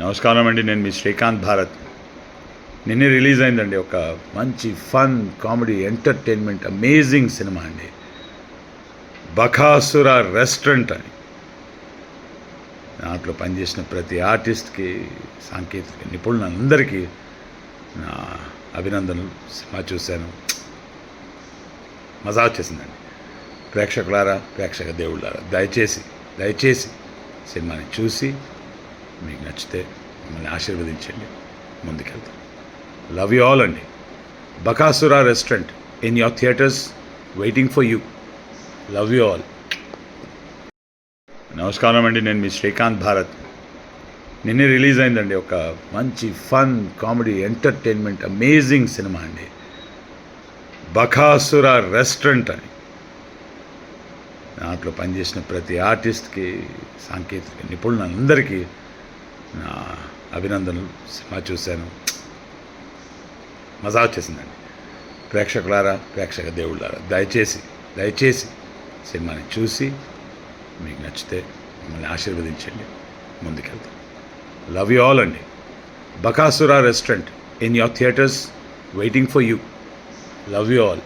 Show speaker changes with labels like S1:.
S1: నమస్కారం అండి నేను మీ శ్రీకాంత్ భారత్. నిన్నే రిలీజ్ అయిందండి ఒక మంచి fun comedy entertainment amazing cinema అండి. బకాసుర రెస్టారెంట్ అని. దాంట్లో పనిచేసిన ప్రతి ఆర్టిస్ట్కి సాంకేతిక నిపుణులందరికీ నా అభినందనలు. సినిమా చూశాను. మజా వచ్చేసిందండి. ప్రేక్షకులారా ప్రేక్షక దేవుళ్ళారా దయచేసి దయచేసి సినిమాని చూసి మీకు నచ్చితే మిమ్మల్ని ఆశీర్వదించండి. ముందుకెళ్తాం. లవ్ యూ ఆల్ అండి. Bakasura restaurant in your theatres waiting for you love you all నమస్కారం అండి. నేను మీ శ్రీకాంత్ భారత్. నిన్నే రిలీజ్ అయిందండి ఒక మంచి fun comedy entertainment amazing cinema అండి. బకాసుర రెస్టారెంట్ అని. దాంట్లో పనిచేసిన ప్రతి ఆర్టిస్ట్కి సాంకేతిక నిపుణులందరికీ అభినందనలు సినిమా చూశాను. మజా వచ్చేసిందండి. ప్రేక్షకులారా ప్రేక్షక దేవుళ్ళారా దయచేసి దయచేసి సినిమాని చూసి మీకు నచ్చితే మిమ్మల్ని ఆశీర్వదించండి. ముందుకెళ్తాం. లవ్ యూ ఆల్ అండి. Bakasura restaurant in your theatres waiting for you love you all